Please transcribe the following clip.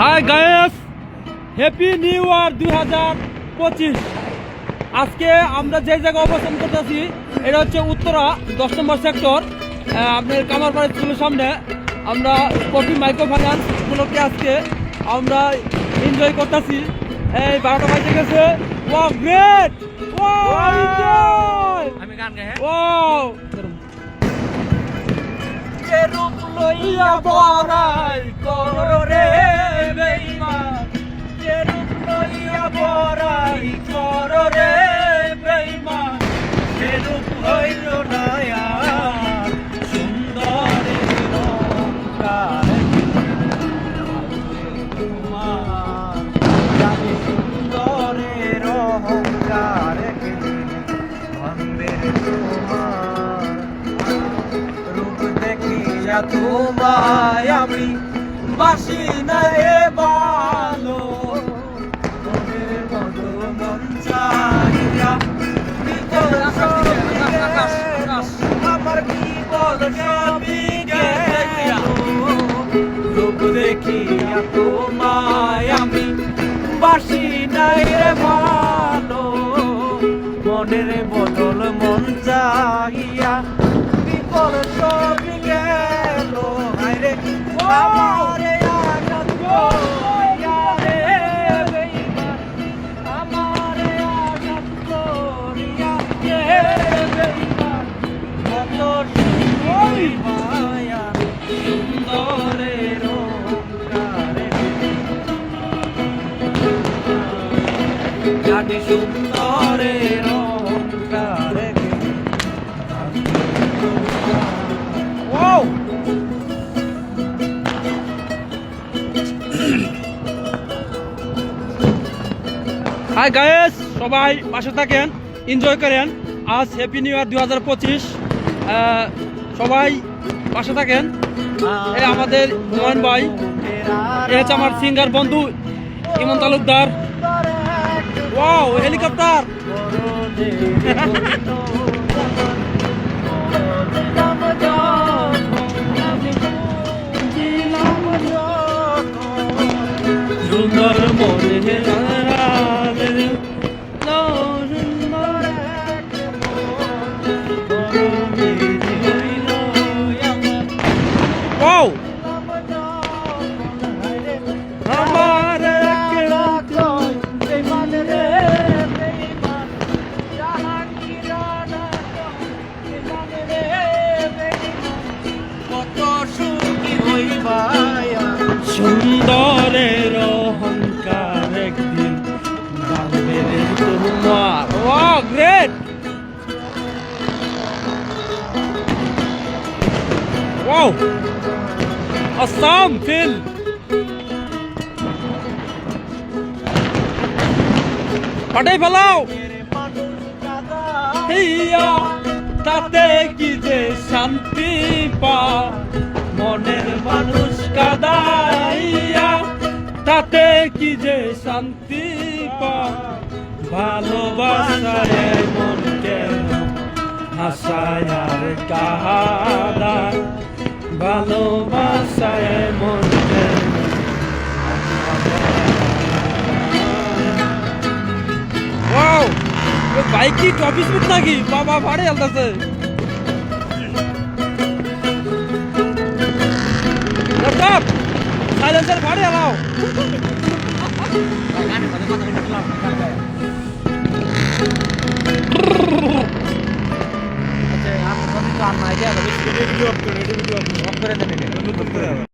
Hi guys happy new year দুই হাজার পঁচিশ। আজকে আমরা যে জায়গায় অবস্থান করতেছি এটা হচ্ছে উত্তরা দশ নম্বর সেক্টর আপনার কামারপাড়া স্কুলের সামনে আমরা কফি মাইক্রো ফাইন্যান্স উপলক্ষে আজকে আমরা এনজয় করতেছি। এই বারোটা বাজে গেছে। ও গ্রেট ও এনজয় আমি গান গাই ও লইয়া বড়াই রে বেঈমান যে রূপ লইয়া বড়াই কর রে বেঈমান সে রূপ হইল না আর সুন্দরের অহংকার ভাঙবে তোমার। রূপ দেখিয়া তোমায় আমি বাসি না এ বালো। মনের মতো মন গেল, আমার বিকল সবই গেল। রূপ দেখিয়া তোমায় আমি বাসি ভালো মনের বদল মন চাহিয়া বিপল সবই গেল। আমারে হাই গায়েস সবাই পাশে থাকেন এনজয় করেন। আজ হ্যাপি নিউ ইয়ার দুই হাজার পঁচিশ। সবাই পাশে থাকেন। এই আমাদের হুমায়ুন ভাই এ হচ্ছে আমার সিঙ্গার বন্ধু ইমন তালুকদার। ওয়াও হেলিকপ্টার সুন্দর মনে হইবায়া সুন্দরের অহংকার একদিন ভাঙবে রে তোমার। Wow great wow awesome feel পাঠাই ফেলাও। হিয়া তাতে কি যে শান্তি পা মনের মানুষ কাদাইয়া, তাতে কি যে শান্তি পা ভালোবাসায় মন কেন হাসায় আর কাহাদা ভালোবাসায় মন বাইক কি টপ স্পিড নাকি? বাবা ভাড়ে আলতাছে ল্যাপটপ! সাইলেন্সার ভাড়ে আলাও আচ্ছা আমি তো আর নাই ভিডিও অফ করে ভিডিও অফ করে দেন।